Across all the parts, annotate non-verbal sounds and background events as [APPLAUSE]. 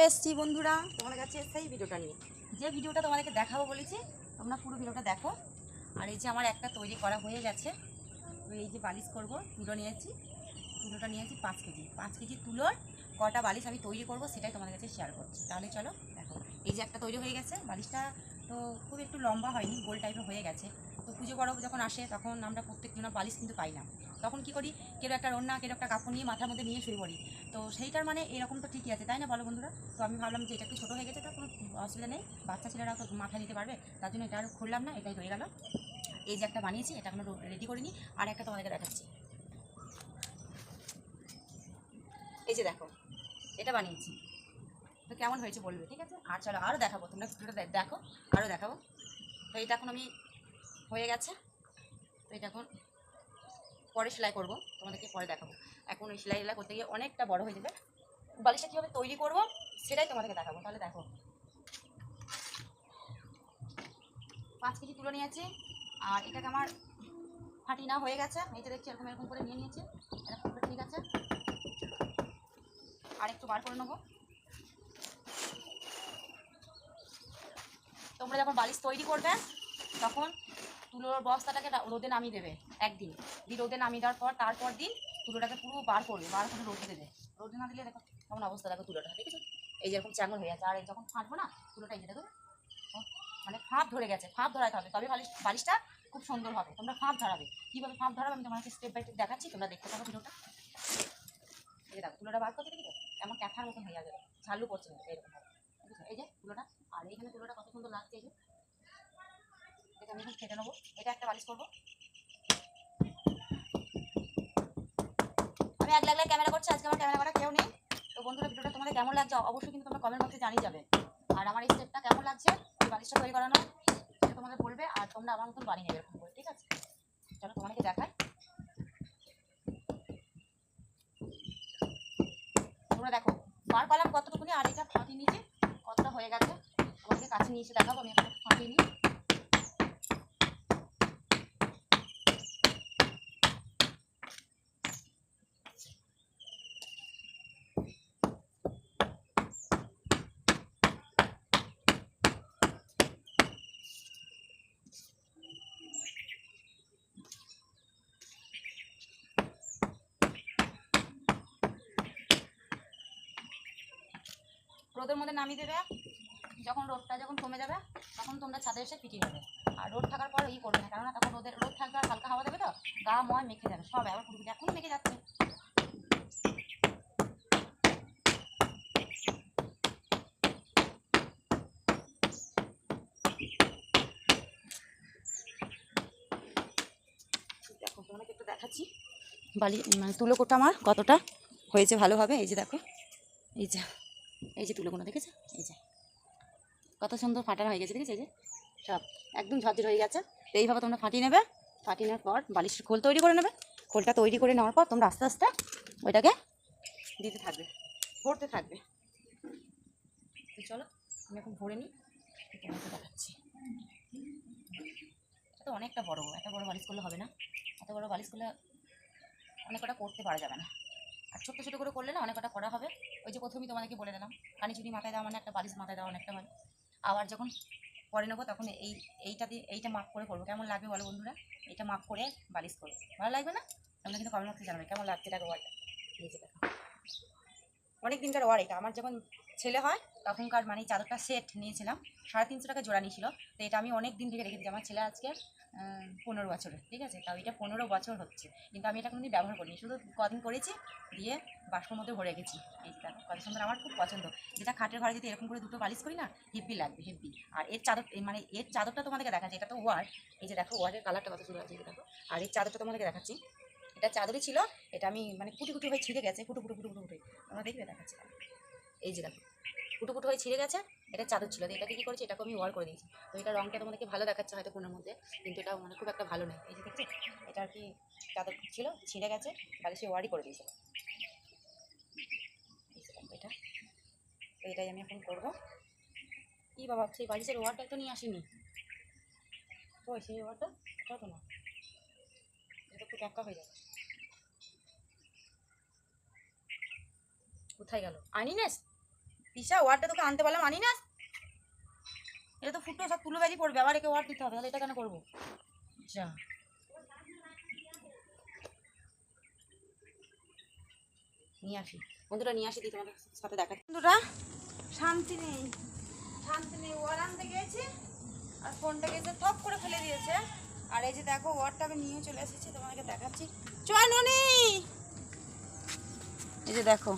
চলে এসেছি বন্ধুরা। তোমার কাছে সেই ভিডিওটা নিয়ে। যে ভিডিওটা তোমাদেরকে দেখাবো বলেছি, তোমরা পুরো ভিডিওটা দেখো। আর এই যে আমার একটা তৈরি করা হয়ে গেছে। এই যে বালিশ করব, তুলো নিয়েছি। তুলোটা নিয়েছি পাঁচ কেজি। পাঁচ কেজি তুলোর কটা বালিশ আমি তৈরি করব সেটাই তোমাদের কাছে শেয়ার করছি। তাহলে চলো দেখো। এই যে একটা তৈরি হয়ে গেছে। বালিশটা তো খুব একটু লম্বা হয়নি, গোল টাইপের হয়ে গেছে। তো পুজো পরব যখন আসে, তখন আমরা প্রত্যেক জন্য বালিশ কিন্তু পাই না। তখন কি করি, কেউ একটা রন্না, কেউ একটা কাপড় নিয়ে মাথার মধ্যে নিয়ে শুয়ে পড়ি। তো সেইটার মানে এরকম তো ঠিকই আছে, তাই না বলো বন্ধুরা? তো আমি ভাবলাম যে এটা একটু ছোটো হয়ে গেছে তো কোনো অসুবিধা নেই। বাচ্চা ছেলেরা তো মাথা নিতে পারবে, তার জন্য এটা আর খুললাম না, এটাই রয়ে গেল। এই যে একটা বানিয়েছি, এটা এখনও রেডি করিনি, আর একটা তোমাদেরকে দেখাচ্ছি। এই যে দেখো, এটা বানিয়েছি। তো কেমন হয়েছে বলবে, ঠিক আছে? আর চলো আরও দেখাবো, তোমরা ভিডিওটা দেখো আরও দেখাবো। তো এটা এখন আমি হয়ে গেছে। তো এটা এখন পরে সেলাই করব, তোমাদেরকে পরে দেখাবো। এখন ওই সেলাই সেলাই করতে গিয়ে অনেকটা বড় হয়ে যাবে। বালিশটা কীভাবে তৈরি করব, সেটাই তোমাদেরকে দেখাবো। তাহলে দেখো। পাঁচ কেজি তুলে নিয়েছি, আর এটাকে আমার ফাটি না হয়ে গেছে। এই দেখছি, এরকম এরকম করে নিয়ে নিয়েছি। এরকম করে ঠিক আছে। আর একটু বার করে নেব। তোমরা যখন বালিশ তৈরি করবে, তখন তুলোর বস্তাটাকে রোদে নামিয়ে দেবে, একদিন। দিয়ে রোদে নামিয়ে দেওয়ার পর, তারপর দিন তুলোটাকে পুরো বার করবে, বার করে রোদে দেবে। রোদে না দিলে দেখো কেমন অবস্থা দেখো তুলোটা ঠিক আছে এই যেরকম চাঙল হয়ে আছে, আর যখন ফাঁটবো না, তুলোটা এই যে দেখো মানে ফাঁপ ধরে গেছে, ফাঁপ ধরাতে হবে। তবে বালিশ, বালিশটা খুব সুন্দর হবে, তোমরা ফাঁপ ধরাবে। কীভাবে ফাঁপ ধরাবে আমি তোমাকে স্টেপ বাই স্টেপ দেখাচ্ছি, তোমরা দেখতে থাকো ভিডিওটা। এই দেখো, তুলোটা বার করতে দেখি এমন ক্যাথার মতন হয়ে যাবে ঝালু পড়ছে এরকম? এই যে তুলোটা, আর এইখানে তুলোটা কত সুন্দর লাগছে, এই যে এটা আমি কেটে নেব। এটা একটা বালিশ করব। আমি এক লাগলে ক্যামেরা করছি, আজকে আমার ক্যামেরা করা কেউ নেই। তো বন্ধুরা, ভিডিওটা তোমাদের কেমন লাগছে? অবশ্যই কিন্তু তোমরা কমেন্ট বক্সে জানিয়ে যাবে। আর আমার এই স্টেপটা কেমন লাগছে? এই বালিশটা তৈরি করানো, সেটা তোমাদের বলবে, আর তোমরা আমার মতন বানিয়ে নেবে এরকম করে, ঠিক আছে? চলো তোমাদেরকে দেখাই। তোমরা দেখো বার পালাম কতটুকুনি আর এটা ফাঁকি নিয়েছি? কতটা হয়ে গেছে? তোমাকে কাছে নিয়ে এসে দেখাবো, আমি একটা ফাঁকি নিই। রোদের মধ্যে নামিয়ে দেবে, যখন রোদটা যখন কমে যাবে, তখন তোমরা ছাদে এসে পিটিয়ে নেবে। আর রোদ থাকার পর ই করবে না, কেননা তখন রোদের, রোদ থাকবে আর হালকা হাওয়া দেবে তো? গা ময় মেখে যাবে, সব আবার ফুটে এখন মেখে যাচ্ছে। একটু দেখাচ্ছি। বালি মানে তুলো কোটা আমার কতটা হয়েছে ভালোভাবে, এই যে দেখো, এই যে। এই যে তুলোগুলো, দেখেছে? এই যে। কত সুন্দর ফাটানো হয়ে গেছে, দেখেছ? এই যে সব একদম ঝরঝর হয়ে গেছে। তো এইভাবে তোমরা ফাটিয়ে নেবে। ফাটিয়ে নেওয়ার পর বালিশের খোল তৈরি করে নেবে। খোলটা তৈরি করে নেওয়ার পর তোমরা আস্তে আস্তে ওইটাকে দিতে থাকবে, ভরতে থাকবে। চলো, আমি এখন ভরে নিই। দেখাচ্ছি। এটা তো অনেকটা বড়, এত বড় বালিশ করলে হবে না। এত বড় বালিশ করলে অনেক কটা করতে পারা যাবে না। আর ছোট্ট ছোটো করে করলে না অনেক কটা করা হবে। ওই যে প্রথমেই তোমাদেরকে বলে দিলাম, কানি চুনি মাথায় দেওয়া মানে একটা বালিশ মাথায় দেওয়া অনেকটা মানে আবার যখন পরে নেব তখন এই, এইটা দিয়ে, এইটা মাপ করে করব। কেমন লাগবে বলো বন্ধুরা? এইটা মাপ করে বালিশ করব। ভালো লাগবে না? তোমরা কিন্তু কমেন্ট বক্সে জানাবে। কেমন লাগছে এটা ওয়ারটা দেখো। অনেক দিনকার ওয়ার এটা। আমার যখন ছেলে হয়, তখনকার মানে চাদরটা সেট নিয়েছিলাম, সাড়ে তিনশো টাকা জোড়া নিয়েছিল। তো এটা আমি অনেক দিন থেকে রেখে দিয়েছি, আমার ছেলে আজকে পনেরো বছরের, ঠিক আছে? তাও এটা পনেরো বছর হচ্ছে, কিন্তু আমি এটা কোনোদিন ব্যবহার করিনি। শুধু কদিন করেছি, দিয়ে বাষ্পর মধ্যে ভরে গেছি। এই যে দেখো কত সুন্দর আমার খুব পছন্দ। যেটা খাটের ঘরে যদি এরকম করে দুটো বালিশ করি না হেব্বি লাগবে হেব্বি আর এর চাদর মানে এর চাদরটা তোমাদেরকে দেখাচ্ছি, এটা তো ওয়ার এই যে দেখো ওয়ারের কালারটা কত সুন্দর আছে দেখো। আর এর চাদরটা তোমাদেরকে দেখাচ্ছি। এটা চাদরই ছিল, এটা আমি মানে কুটি কুটি হয়ে ছিঁড়ে গেছে, কুটু কুটু কুটু কুটু তোমরা দেখবে, দেখাচ্ছি। এই যে দেখো কুটু কুটু হয়ে ছিঁড়ে গেছে, এটা চাদর ছিল। তো এটাকে কী করেছি? এটাকে আমি ওয়ার করে দিয়েছি। তো এটা রঙটা তোমাদেরকে ভালো দেখাচ্ছে হয়তো ফোনের মধ্যে, কিন্তু এটা মানে খুব একটা ভালো নয় এই যে দেখছি এটা আর কি চাদর ছিল, ছিঁড়ে গেছে, তাহলে সে ওয়ারই করে দিয়েছে এই যে দেখো এটা, তো এটাই আমি এখন করব। কী বাবা, সেই বালিশের ওয়ারটা তো নিয়ে আসিনি। ওই সেই ওয়ারটা কত না। এটা একটু টাকা হয়ে যাবে কোথায় গেল? আনি তিশা ওয়ারটা তোকে আনতে পারলাম, আনি না? এটা তো ফুটো, সব তুলে বাজি পড়বে, আবার একে ওয়ার দিতে হবে, তাহলে এটা কেন করব? যা। নিয়ে আসি। বন্ধুরা, নিয়ে আসি দিই তোমাদের সাথে দেখা বন্ধুরা, শান্তি নেই। শান্তি নেই ওয়ার আনতে গিয়েছে, আর ফোনটা গেছে থপ করে ফেলে দিয়েছে। আর এই যে দেখো ওয়ারটা আমি নিয়ে চলে এসেছি, তোমাদেরকে দেখাচ্ছি। চল, ননি! এই যে দেখো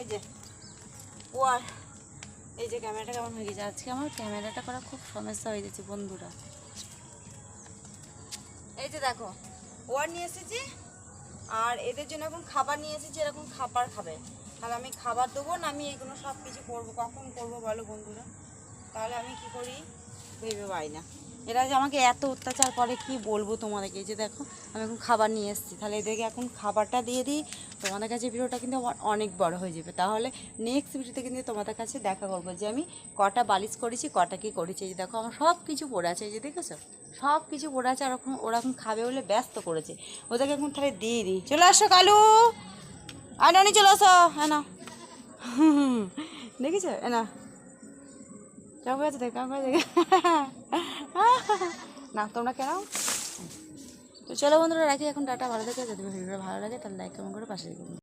এই যে, ওয়ার। এই যে ক্যামেরাটা কেমন হয়ে গেছে? আজকে আমার ক্যামেরাটা করা খুব সমস্যা হয়ে গেছে বন্ধুরা। এই যে দেখো, ওয়ার নিয়ে এসেছি, আর এদের জন্য এখন খাবার নিয়ে এসেছি, এরকম খাবার খাবে। তাহলে আমি খাবার দেবো না, আমি এগুলো সব কিছু করব। কখন করব বলো বন্ধুরা? তাহলে আমি কি করি? ভেবে পাই না। এরা যে আমাকে এত অত্যাচার করে, কি বলব তোমাদেরকে? যে দেখো, আমি এখন খাবার নিয়ে এসেছি। তাহলে এদেরকে এখন খাবারটা দিয়ে দিই। তোমাদের কাছে ভিডিওটা কিন্তু আমার অনেক বড় হয়ে যাবে। তাহলে নেক্সট ভিডিওতে কিন্তু তোমাদের কাছে দেখা করব যে আমি কটা বালিশ করেছি, কটা কী করেছি। যে দেখো, আমার সব কিছু পড়ে আছে। যে দেখেছ? সব কিছু পড়ে আছে আর ওরকম ওরা এখন খাবে বলে ব্যস্ত করেছে। ওদেরকে এখন তাহলে দিয়ে দিই। চলে আসো, কালু! আর ননি চলে আসো হ্যাঁ না। [LAUGHS] দেখেছ? না। কেমন আছে দেখ কেমন আছে না, তোমরা কেন তো চলো বন্ধুরা, রাখি এখন ডাটা ভালো দেখে যদি ভিডিওটা ভালো লাগে, তাহলে লাইক কমেন্ট করে পাশে রেখে দিন।